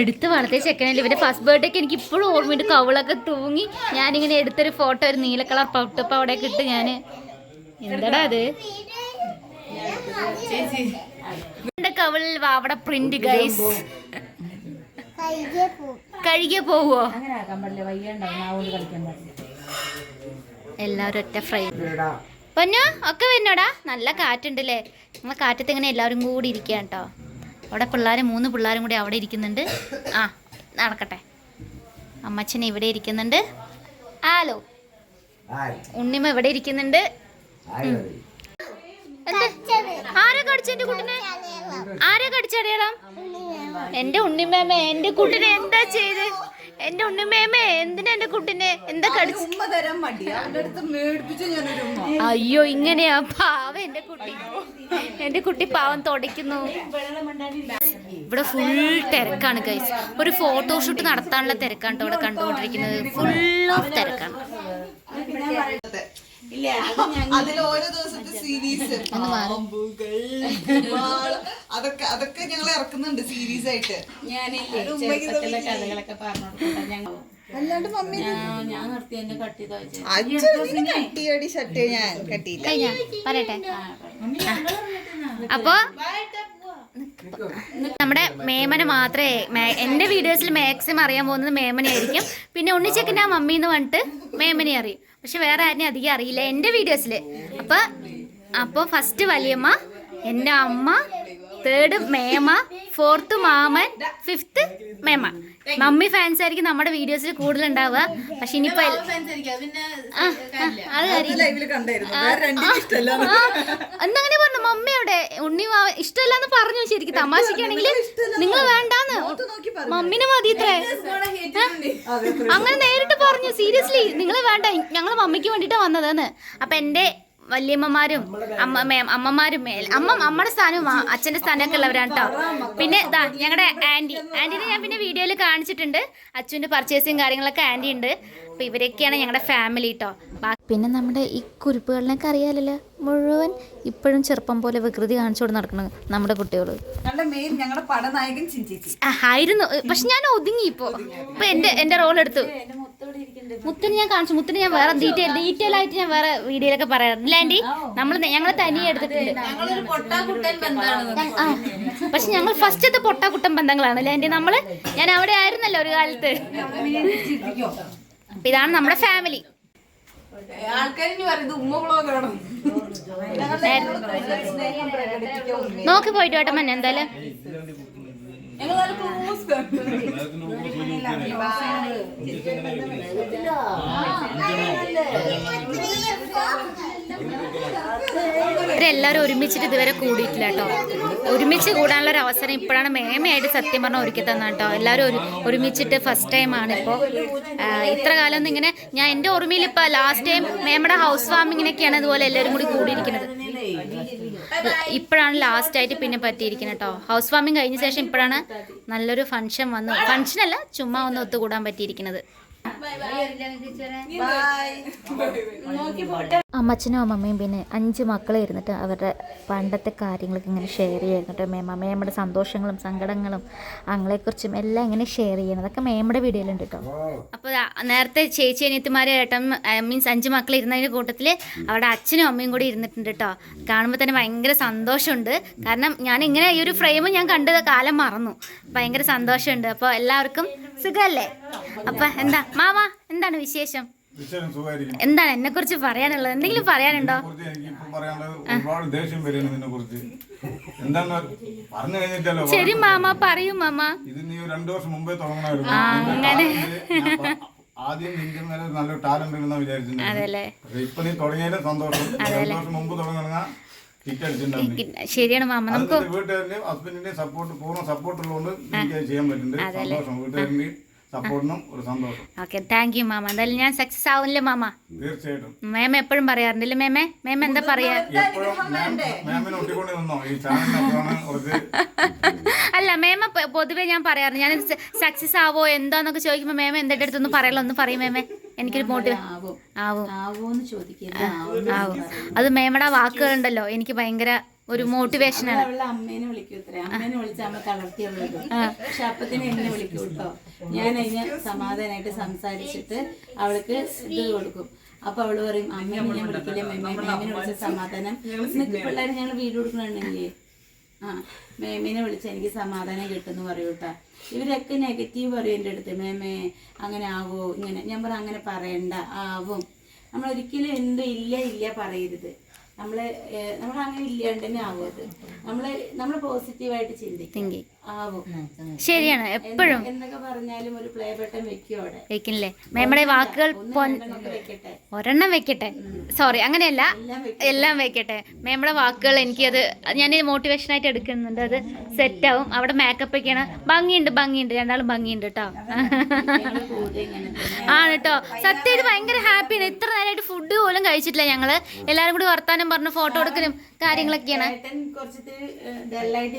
എടുത്ത് വളർത്തിയ ചെക്കനല്ലേ. ഇവന്റെ ഫസ്റ്റ് ബർത്ത്ഡേക്ക് എനിക്ക് ഇപ്പോഴും ഓർമ്മയുണ്ട്. കവളൊക്കെ തൂങ്ങി ഞാനിങ്ങനെ എടുത്തൊരു ഫോട്ടോ ഒരു നീല കളർ പൗട്ടപ്പ് അവിടെ ഇട്ട് ഞാൻ എന്താടാ അത്? കവിളിൽ അവിടെ പ്രിന്റ് ഗൈസ് കഴുകിയ പോവോ? അങ്ങനെ ആക്കാൻ പാടില്ല വയ്യാണ്ടാവും നാവോട് കളിക്കാൻ പാടില്ല എല്ലാവരും ഒറ്റ ഫ്രൈ. പൊന്നു ഒക്കെ വരുന്നോടാ നല്ല കാറ്റുണ്ടല്ലേ. നമ്മളെ കാറ്റത്ത് ഇങ്ങനെ എല്ലാവരും കൂടി ഇരിക്കുക കേട്ടോ അവിടെ പിള്ളേർ മൂന്ന് പിള്ളേരും കൂടി അവിടെ ഇരിക്കുന്നുണ്ട്. ആ നടക്കട്ടെ. അമ്മച്ചൻ ഇവിടെ ഇരിക്കുന്നുണ്ട്. ആലോ. ഉണ്ണിമ ഇവിടെ ഇരിക്കുന്നുണ്ട്. ആരാ കടിച്ച എന്റെ കുട്ടിനെ? ആരാ കടിച്ചടയാളം എന്റെ ഉണ്ണിമേമ എന്റെ കുട്ടിനെ എന്താ ചെയ്ത്? എന്റെ ഉണ്ണിമേമ എന്തിനാ എന്റെ കുട്ടിനെ? എന്താ കടിച്ചു അയ്യോ ഇങ്ങനെയാ പാവ എന്റെ കുട്ടി. എന്റെ കുട്ടി പാവം തുടയ്ക്കുന്നു. ഇവിടെ ഫുൾ തിരക്കാണ് ഗൈസ് ഒരു ഫോട്ടോഷൂട്ട് നടത്താനുള്ള തിരക്കാണ് ഇവിടെ കണ്ടുകൊണ്ടിരിക്കുന്നത്. ഫുൾ ഓഫ് തിരക്കാണ്. ഇല്ല അത് അതിൽ ഓരോ ദിവസത്തെ സീരീസ് അതൊക്കെ അതൊക്കെ ഞങ്ങൾ ഇറക്കുന്നുണ്ട് സീരീസ് ആയിട്ട്. കഥകളൊക്കെ പറഞ്ഞു അല്ലാണ്ട് മമ്മി ഞാൻ- ഞാൻ നിർത്തി എന്നെ കട്ട് ചെയ്താ വെച്ചേ. അച്ഛനെ കട്ടിയടി ഷർട്ട് ഞാൻ കട്ടിയില്ല. കഴിഞ്ഞ? പറയട്ടെ. അപ്പോ നമ്മുടെ മേമന് മാത്രമേ എന്റെ എന്റെ വീഡിയോസിൽ മാക്സിമം അറിയാൻ പോകുന്നത് മേമനെ ആയിരിക്കും പിന്നെ ഉണ്ണിച്ചക്കന്റെ ആ മമ്മി എന്ന് പറഞ്ഞിട്ട് മേമനെ അറിയും. പക്ഷെ വേറെ ആരെയും അധികം അറിയില്ല എന്റെ വീഡിയോസിൽ അപ്പൊ അപ്പോൾ ഫസ്റ്റ് വലിയമ്മ എന്റെ അമ്മ തേർഡ് മേമ ഫോർത്ത് മാമൻ ഫിഫ്ത്ത് മേമ. മമ്മി ഫാൻസ് ആയിരിക്കും നമ്മുടെ വീഡിയോസിൽ കൂടുതൽ ഉണ്ടാവുക പക്ഷെ ഇനിയിപ്പോ അത് എന്നങ്ങനെ പറഞ്ഞു? മമ്മി അവിടെ ഉണ്ണി ഇഷ്ടമല്ലാന്ന് പറഞ്ഞു ശരിക്കും. തമാശക്കാണെങ്കിൽ നിങ്ങൾ വേണ്ടാന്ന്. മമ്മിനെ മതി ഇത്രേ. അങ്ങനെ നേരിട്ട് പറഞ്ഞു. സീരിയസ്ലി നിങ്ങൾ വേണ്ട. ഞങ്ങൾ മമ്മിക്ക് വേണ്ടിട്ടാ വന്നതെന്ന്. അപ്പൊ എന്റെ വല്യമ്മമാരും അമ്മ അമ്മമാരും മേൽ അമ്മ അമ്മയുടെ സ്ഥാനവും അച്ഛന്റെ സ്ഥാനമൊക്കെ ഉള്ളവരാണ് കേട്ടോ പിന്നെ ഇതാ ഞങ്ങളുടെ ആന്റി ആന്റിനെ ഞാൻ പിന്നെ വീഡിയോയിൽ കാണിച്ചിട്ടുണ്ട്. അച്ഛന്റെ പർച്ചേസിങ് കാര്യങ്ങളൊക്കെ ആന്റി ഉണ്ട്. അപ്പൊ ഇവരൊക്കെയാണ് ഞങ്ങളുടെ ഫാമിലി കേട്ടോ പിന്നെ നമ്മുടെ ഈ കുരുപ്പുകളിനൊക്കെ അറിയാലല്ലോ മുഴുവൻ ഇപ്പോഴും ചെറുപ്പം പോലെ വികൃതി കാണിച്ചുകൊണ്ട് നടക്കണ നമ്മുടെ കുട്ടികൾ ആയിരുന്നു. പക്ഷെ ഞാൻ ഒതുങ്ങി ഇപ്പോ. ഇപ്പൊ എന്റെ എന്റെ റോൾ എടുത്തു. മുത്തിന് ഞാൻ കാണിച്ചു. മുത്തിന് ഞാൻ വേറെ ഡീറ്റെയിൽ ഡീറ്റെയിൽ ആയിട്ട് ഞാൻ വേറെ വീഡിയോയിലൊക്കെ പറയാറില്ല ആന്റി നമ്മൾ ഞങ്ങൾ തനിയെ എടുത്തിട്ടുണ്ട്. പക്ഷെ ഞങ്ങൾ ഫസ്റ്റത്തെ പൊട്ടാക്കുട്ടൻ ബന്ധങ്ങളാണ്. അല്ലേ ആന്റി നമ്മൾ ഞാൻ അവിടെ ആയിരുന്നല്ലോ ഒരു കാലത്ത്. ഇതാണ് നമ്മുടെ ഫാമിലി പറയുന്നത് ഉമ്മ നോക്കി പോയിട്ട് വേട്ടമ്മ മഞ്ഞ എന്തായാലും. ഇവരെല്ലാവരും ഒരുമിച്ചിട്ട് ഇതുവരെ കൂടിയിട്ടില്ല കേട്ടോ. ഒരുമിച്ച് കൂടാനുള്ള ഒരു അവസരം ഇപ്പോഴാണ് മേമയായിട്ട് സത്യം പറഞ്ഞാൽ ഒരുക്കി തന്നെ കേട്ടോ. എല്ലാവരും ഒരു ഒരുമിച്ചിട്ട് ഫസ്റ്റ് ടൈം ആണ് ഇപ്പോൾ ഇത്ര കാലം ഒന്നും ഇങ്ങനെ ഞാൻ എന്റെ ഓർമ്മയിൽ ഇപ്പോൾ ലാസ്റ്റ് ടൈം മേമയുടെ ഹൗസ് വാമിങ്ങിനൊക്കെയാണ് ഇതുപോലെ എല്ലാവരും കൂടി കൂടിയിരിക്കുന്നത്. ഇപ്പോഴാണ് ലാസ്റ്റ് ആയിട്ട് പിന്നെ പറ്റിയിരിക്കുന്നത് കേട്ടോ. ഹൗസ് വാമിങ് കഴിഞ്ഞ ശേഷം ഇപ്പോഴാണ് നല്ലൊരു ഫംഗ്ഷൻ വന്നു. ഫംഗ്ഷൻ അല്ല ചുമ്മാ ഒന്ന് ഒത്തുകൂടാൻ പറ്റിയിരിക്കുന്നത്. അമ്മച്ചനും അമ്മമ്മയും പിന്നെ അഞ്ച് മക്കളെ ഇരുന്നിട്ട് അവരുടെ പണ്ടത്തെ കാര്യങ്ങളൊക്കെ ഇങ്ങനെ ഷെയർ ചെയ്യുന്നുണ്ട്. മേമ മേമ്മയുടെ സന്തോഷങ്ങളും സങ്കടങ്ങളും അങ്ങളെക്കുറിച്ചും എല്ലാം ഇങ്ങനെ ഷെയർ ചെയ്യണം അതൊക്കെ മേമ്മയുടെ വീഡിയോയിലുണ്ട് കേട്ടോ അപ്പോൾ നേരത്തെ ചേച്ചി അനിയത്തിമാരെ ഏട്ടൻ മീൻസ് അഞ്ച് മക്കൾ ഇരുന്നതിന്റെ കൂട്ടത്തിൽ അവരുടെ അച്ഛനും അമ്മയും കൂടി ഇരുന്നിട്ടുണ്ട് കേട്ടോ കാണുമ്പോൾ തന്നെ ഭയങ്കര സന്തോഷമുണ്ട്. കാരണം ഞാൻ ഇങ്ങനെ ഈ ഒരു ഫ്രെയിം ഞാൻ കണ്ടത് കാലം മറന്നു. ഭയങ്കര സന്തോഷമുണ്ട്. അപ്പോൾ എല്ലാവർക്കും സുഖമല്ലേ അപ്പം എന്താ? മാമ എന്താണ് വിശേഷം? എന്താണ് എന്നെ കുറിച്ച് പറയാനുള്ളത്? എന്തെങ്കിലും പറയാനുണ്ടോ? ശരി മാമ പറയൂ മാമ. ഇത് നീ രണ്ടു വർഷം മുമ്പേ അങ്ങനെ. ആദ്യം നിന്റെ മേലെ നല്ല ടാലന്റ് ഉണ്ടെന്ന് വിചാരിച്ചിട്ടുണ്ടായിരുന്നു ഇപ്പൊ നീ സന്തോഷം. രണ്ടു വർഷം മുമ്പ് തുടങ്ങണ ശരിയാണ് മാമ നമുക്ക് നിന്റെ ഹസ്ബൻഡിന്റെയും സപ്പോർട്ട് പൂർണ സപ്പോർട്ട് ഉള്ളതുകൊണ്ട് എനിക്ക് ചെയ്യാൻ പറ്റുന്നുണ്ട്. സന്തോഷം. വീട്ടുകാരുടെയും സപ്പോർട്ടിനും ഒരു സന്തോഷം. ഓക്കെ താങ്ക് യു മാമ. എന്തായാലും ഞാൻ സക്സസ് ആവുന്നില്ലേ മാമ? തീർച്ചയായിട്ടും. മാം എപ്പോഴും പറയാറുണ്ടല്ലേ മേമേ? മേമ എന്താ പറയാ? അല്ല മേമ പൊതുവേ ഞാൻ പറയാറുണ്ട് ഞാൻ സക്സസ് ആവോ എന്താന്നൊക്കെ ചോദിക്കുമ്പോൾ മേമ എന്റെ അടുത്തൊന്നും പറയല്ലോ ഒന്ന് പറയും മേമേ. എനിക്കൊരു മോട്ടിവേഷൻ ആവും. ആവും. അത് മേമട വാക്കുകളുണ്ടല്ലോ എനിക്ക് ഭയങ്കര ഒരു മോട്ടിവേഷനാണ് ആണ്. അമ്മേനെ അമ്മേനെ വിളിച്ച് അമ്മ തളർത്തി അവൾ പക്ഷെ അപ്പത്തിന് എന്നെ വിളിക്കൂ കേട്ടോ. ഞാൻ അതിനെ സമാധാനമായിട്ട് സംസാരിച്ചിട്ട് അവൾക്ക് ഇത് കൊടുക്കും. അപ്പൊ അവൾ പറയും അമ്മേനെ വിളിക്കില്ല. മേമേ മേമിനെ വിളിച്ച സമാധാനം. പിള്ളേരെ ഞങ്ങൾ വീട് കൊടുക്കണമെങ്കിൽ ആ മേമിനെ വിളിച്ച് എനിക്ക് സമാധാനം കിട്ടുമെന്ന് പറയൂ കേട്ടാ ഇവരൊക്കെ നെഗറ്റീവ് പറയും എന്റെ അടുത്ത്. മേമേ അങ്ങനെ ആവോ ഇങ്ങനെ. ഞാൻ പറ അങ്ങനെ പറയണ്ട ആവും. നമ്മൾ ഒരിക്കലും എന്തും ഇല്ല ഇല്ല പറയരുത്. നമ്മൾ ഏഹ്, നമ്മൾ അങ്ങനെ ഇല്ലാണ്ട് തന്നെ ആവും അത്. നമ്മൾ നമ്മൾ പോസിറ്റീവായിട്ട് ചിന്തിക്കും. ശരിയാണ് എപ്പോഴും. എന്തൊക്കെ പറഞ്ഞാലും ഒരു പ്ലേ ബട്ടൺ വെക്കും അവിടെ? വെക്കില്ലേ? നമ്മുടെ വാക്കുകൾ ഒരെണ്ണം വെക്കട്ടെ. സോറി അങ്ങനെയല്ല. എല്ലാം വെക്കട്ടെ. മേമ്മയുടെ വാക്കുകൾ എനിക്കത് ഞാൻ മോട്ടിവേഷൻ ആയിട്ട് എടുക്കുന്നുണ്ട്. അത് സെറ്റ് ആവും. അവിടെ മേക്കപ്പ് ഒക്കെയാണ്. ഭംഗിയുണ്ട് ഭംഗിയുണ്ട്. രണ്ടാളും ഭംഗിയുണ്ട് കേട്ടോ. ആണ് കേട്ടോ. സത്യം ഇത് ഭയങ്കര ഹാപ്പിയാണ് ഇത്ര നേരമായിട്ട് ഫുഡ് പോലും കഴിച്ചിട്ടില്ല ഞങ്ങൾ. എല്ലാരും കൂടി വർത്താനം പറഞ്ഞു ഫോട്ടോ എടുക്കലും കാര്യങ്ങളൊക്കെയാണ്. കുറച്ചിട്ട് ഡല്ലായിട്ട്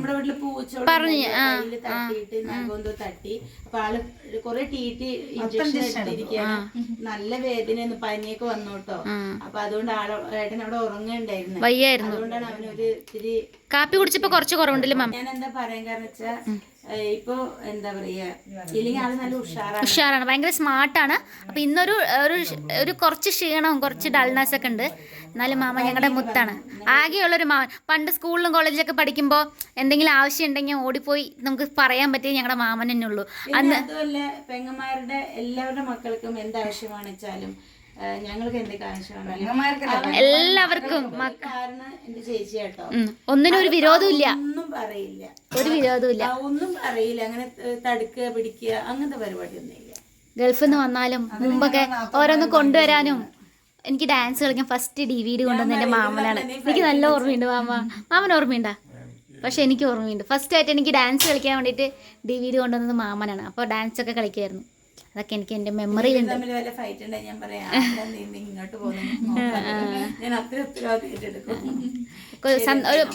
നമ്മുടെ വീട്ടിൽ പൂച്ചോട് പറഞ്ഞു, തട്ടിട്ട് കയ്യിൽ തട്ടിയിട്ട് നഖമെന്തോ തട്ടി. അപ്പൊ ആൾ കൊറേ ടീറ്റി ഇഞ്ചക്ഷൻ എടുത്തിരിക്കുകയാണ് നല്ല വേദന പനിയൊക്കെ വന്നു കേട്ടോ. അപ്പൊ അതുകൊണ്ട് ആൾ ഏട്ടൻ അവിടെ ഉറങ്ങുണ്ടായിരുന്നു അതുകൊണ്ടാണ് അവനൊരു ഇത്തിരി കാപ്പി കുടിച്ചപ്പോ കുറച്ച് കുറവുണ്ടല്ലേ ഞാൻ എന്താ പറയാൻ കാരണം വെച്ചാ ഇപ്പൊ എന്താ പറയാ ഇല്ലെങ്കിൽ ആൾ നല്ല ഉഷാറാണ്. ഉഷാറാണ് ഭയങ്കര സ്മാർട്ടാണ്. അപ്പൊ ഇന്നൊരു ഒരു ഒരു കുറച്ച് ക്ഷീണവും കുറച്ച് ഡൾനെസ് ഒക്കെ ഉണ്ട്. എന്നാലും മാമ ഞങ്ങളുടെ മുത്താണ്. ആകെയുള്ളൊരു മാമൻ പണ്ട് സ്കൂളിലും കോളേജിലൊക്കെ പഠിക്കുമ്പോൾ എന്തെങ്കിലും ആവശ്യം ഉണ്ടെങ്കിൽ ഓടിപ്പോയി നമുക്ക് പറയാൻ പറ്റിയ ഞങ്ങളുടെ മാമൻ തന്നെ ഉള്ളൂ അന്ന് അതുമല്ല പെങ്ങന്മാരുടെ എല്ലാവരുടെ മക്കൾക്കും എന്താവശ്യമാണ് വെച്ചാലും ഏഹ് ഞങ്ങൾക്ക് എന്തൊക്കെ ആവശ്യമാണ് എല്ലാവർക്കും. കാരണം എന്റെ ചേച്ചി കേട്ടോ. ഒന്നിനും ഒരു വിരോധമില്ല ഒന്നും പറയില്ല. ഒരു വിരോധമില്ല ഒന്നും അറിയില്ല അങ്ങനെ തടുക്കുക പിടിക്കുക അങ്ങനത്തെ പരിപാടിയൊന്നും ഇല്ല. ഗൾഫിൽ നിന്ന് വന്നാലും മുമ്പൊക്കെ ഓരോന്ന് കൊണ്ടുവരാനും എനിക്ക് ഡാൻസ് കളിക്കാൻ ഫസ്റ്റ് ഡി വി ഡി കൊണ്ടുവന്ന എന്റെ മാമനാണ്. എനിക്ക് നല്ല ഓർമ്മയുണ്ട് മാമ. മാമൻ ഓർമ്മയുണ്ടാ? പക്ഷെ എനിക്ക് ഓർമ്മയുണ്ട്. ഫസ്റ്റ് ആയിട്ട് എനിക്ക് ഡാൻസ് കളിക്കാൻ വേണ്ടിയിട്ട് ഡി വി ഡി കൊണ്ടുവന്നത് മാമനാണ്. അപ്പോൾ ഡാൻസ് ഒക്കെ കളിക്കുമായിരുന്നു. അതൊക്കെ എനിക്ക് എന്റെ മെമ്മറിയിലുണ്ട്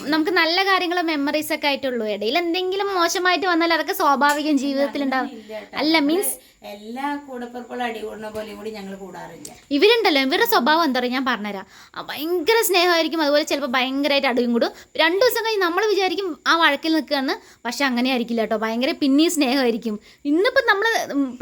നമുക്ക് നല്ല കാര്യങ്ങൾ മെമ്മറീസ് ഒക്കെ ആയിട്ടുള്ളൂ ഇടയിൽ. എന്തെങ്കിലും മോശമായിട്ട് വന്നാൽ അതൊക്കെ സ്വാഭാവികം ജീവിതത്തിൽ ഉണ്ടാവും അല്ല മീൻസ് എല്ലാ കൂടപ്പുറപ്പുള്ള അടി കൂടുന്ന പോലെയും കൂടി ഞങ്ങൾ കൂടാറില്ല. ഇവരുണ്ടല്ലോ ഇവരുടെ സ്വഭാവം എന്താ പറയുക ഞാൻ പറഞ്ഞുതരാം. ഭയങ്കര സ്നേഹമായിരിക്കും അതുപോലെ ചിലപ്പോൾ ഭയങ്കരമായിട്ട് അടിയും കൂടും. രണ്ട് ദിവസം കഴിഞ്ഞ് നമ്മൾ വിചാരിക്കും ആ വഴക്കിൽ നിൽക്കുകയെന്ന് പക്ഷെ അങ്ങനെ ആയിരിക്കില്ല കേട്ടോ. ഭയങ്കര പിന്നെയും സ്നേഹമായിരിക്കും. ഇന്നിപ്പോൾ നമ്മൾ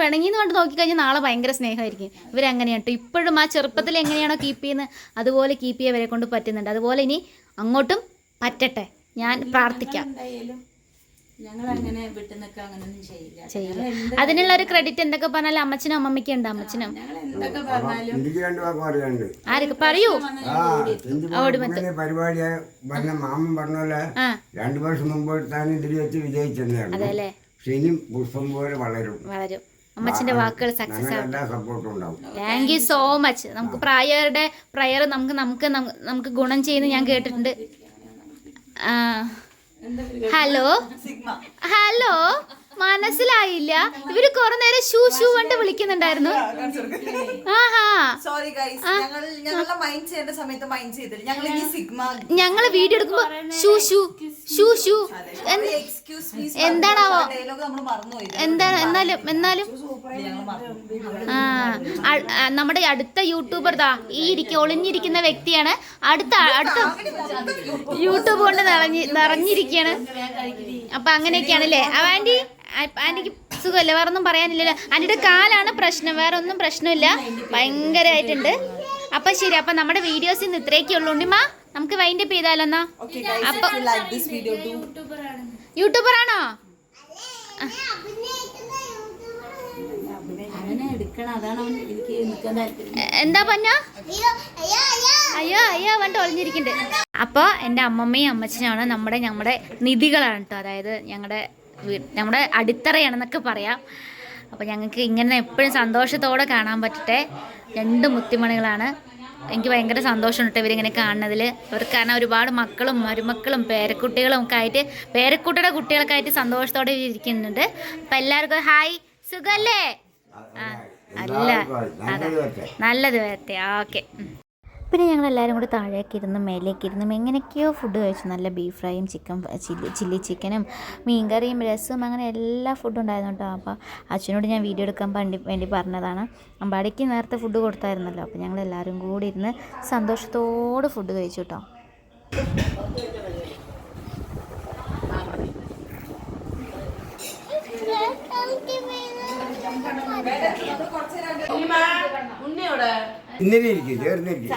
പിണങ്ങിന്ന് കണ്ട് നോക്കിക്കഴിഞ്ഞാൽ നാളെ ഭയങ്കര സ്നേഹമായിരിക്കും. ഇവരങ്ങനെയാണ് കേട്ടോ. ഇപ്പോഴും ആ ചെറുപ്പത്തിൽ എങ്ങനെയാണോ കീപ്പ് ചെയ്യുന്നത് അതുപോലെ കീപ്പ് ചെയ്യാൻ വരെ കൊണ്ട് പറ്റുന്നുണ്ട്. അതുപോലെ ഇനി അങ്ങോട്ടും പറ്റട്ടെ. ഞാൻ പ്രാർത്ഥിക്കാം. അതിനുള്ള ഒരു ക്രെഡിറ്റ് എന്തൊക്കെ പറഞ്ഞാലും അമ്മച്ചനും അമ്മമ്മയ്ക്ക് ഉണ്ട് അമ്മച്ചനും. ഞങ്ങൾ എന്തൊക്കെ പറഞ്ഞാലും എനിക്ക് രണ്ടു വാക്ക് പറയാനുണ്ട്. ആരൊക്കെ പറയൂ? പരിപാടി പറഞ്ഞ മാമൻ പറഞ്ഞ രണ്ടു വർഷം മുമ്പ് താൻ ഇതിൽ വെച്ച് വിജയിച്ചെന്നായിരുന്നു അല്ലേ പക്ഷെ പുഷ്പം പോലെ വളരും. വളരും. അമ്മച്ചിന്റെ വാക്കുകൾ സക്സസ് ആവും എല്ലാ സപ്പോർട്ടും ഉണ്ടാവും. താങ്ക് യു സോ മച്ച് നമുക്ക് പ്രായരുടെ പ്രയർ നമുക്ക് നമുക്ക് നമുക്ക് ഗുണം ചെയ്യുന്ന ഞാൻ കേട്ടിട്ടുണ്ട്. ആ, ഹലോ ഹലോ മനസ്സിലായില്ല. ഇവർ കുറെ നേരം ഷൂ ഷൂ കണ്ട് വിളിക്കുന്നുണ്ടായിരുന്നു. ഞങ്ങൾ വീഡിയോ എടുക്കുമ്പോ ഷൂ ഷൂ ഷൂ ഷൂ. എന്താണാവോ? എന്താണ്? എന്നാലും എന്നാലും. ആ. നമ്മുടെ അടുത്ത യൂട്യൂബർ ദാ ഈ ഇരിക്ക ഒളിഞ്ഞിരിക്കുന്ന വ്യക്തിയാണ്. അടുത്ത അടുത്ത യൂട്യൂബ് കൊണ്ട് നിറഞ്ഞി നിറഞ്ഞിരിക്കുകയാണ് അപ്പൊ അങ്ങനെയൊക്കെയാണ് അല്ലേ ആ സുഖമല്ല ആ- ആന്റിക്ക് സുഖമല്ലേ? വേറെ ഒന്നും പറയാനില്ലല്ലോ. ആന്റിയുടെ കാലാണ് പ്രശ്നം. വേറെ ഒന്നും പ്രശ്നമില്ല. ഭയങ്കരമായിട്ടുണ്ട്. അപ്പൊ ശരി അപ്പൊ നമ്മുടെ വീഡിയോസ് ഇന്ന് ഇത്രയൊക്കെ ഉള്ളൂ. ഉണ്ണിമാ നമുക്ക് വൈൻഡപ്പ് ചെയ്താലോ എന്നാ? അപ്പൊ യൂട്യൂബർ ആണോ? എന്താ പറഞ്ഞ അയ്യോ അയ്യോ വണ്ട് ഒളിഞ്ഞിരിക്കുന്നുണ്ട് അപ്പോൾ എന്റെ അമ്മമ്മയും അമ്മച്ചനാണ് നമ്മുടെ നമ്മുടെ നിധികളാണ് കേട്ടോ. അതായത് ഞങ്ങളുടെ നമ്മുടെ അടിത്തറയാണെന്നൊക്കെ പറയാം. അപ്പോൾ ഞങ്ങൾക്ക് ഇങ്ങനെ എപ്പോഴും സന്തോഷത്തോടെ കാണാൻ പറ്റട്ടെ. രണ്ട് മുത്തിമണികളാണ്. എനിക്ക് ഭയങ്കര സന്തോഷമുണ്ട് ഇവരിങ്ങനെ കാണുന്നതിൽ അവർക്ക് കാരണം ഒരുപാട് മക്കളും മരുമക്കളും പേരക്കുട്ടികളും ഒക്കെ ആയിട്ട് പേരക്കുട്ടിയുടെ കുട്ടികളൊക്കെ ആയിട്ട് സന്തോഷത്തോടെ ഇരിക്കുന്നുണ്ട്. അപ്പം എല്ലാവർക്കും ഹായ്. സുഖല്ലേ? ആ അല്ല. അതെ നല്ലത് വരട്ടെ ഓക്കെ. പിന്നെ ഞങ്ങൾ എല്ലാവരും കൂടി താഴേക്ക് ഇരുന്ന് മേലേക്ക് ഇരുന്നും എങ്ങനെയൊക്കെയോ ഫുഡ് കഴിച്ചു. നല്ല ബീഫ് ഫ്രൈയും ചിക്കൻ ചില്ലി ചില്ലി ചിക്കനും മീൻകറിയും രസവും അങ്ങനെ എല്ലാ ഫുഡും ഉണ്ടായിരുന്നു കേട്ടോ. അപ്പോൾ അച്ഛനോട് ഞാൻ വീഡിയോ എടുക്കാൻ വേണ്ടി വേണ്ടി പറഞ്ഞതാണ്. അമ്പാടിക്ക് നേരത്തെ ഫുഡ് കൊടുത്തായിരുന്നല്ലോ. അപ്പോൾ ഞങ്ങൾ എല്ലാവരും കൂടി ഇരുന്ന് സന്തോഷത്തോടെ ഫുഡ് കഴിച്ചു കേട്ടോ. ഇന്നലെ ഇരിക്കും ചേർന്നിരിക്കും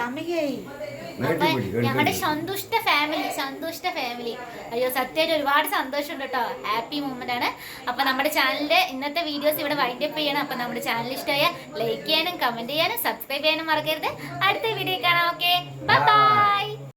അപ്പൊ ഞങ്ങളുടെ സന്തുഷ്ട ഫാമിലി സന്തുഷ്ട ഫാമിലി അയ്യോ സത്യമായിട്ട് ഒരുപാട് സന്തോഷമുണ്ട് കേട്ടോ ഹാപ്പി മൂമെന്റ് ആണ്. അപ്പൊ നമ്മുടെ ചാനലിന്റെ ഇന്നത്തെ വീഡിയോസ് ഇവിടെ വൈൻഡപ്പ് ചെയ്യണം. അപ്പൊ നമ്മുടെ ചാനൽ ഇഷ്ടമായ ലൈക്ക് ചെയ്യാനും കമന്റ് ചെയ്യാനും സബ്സ്ക്രൈബ് ചെയ്യാനും മറക്കരുത്. അടുത്ത വീഡിയോ കാണാം ഓക്കെ ബൈ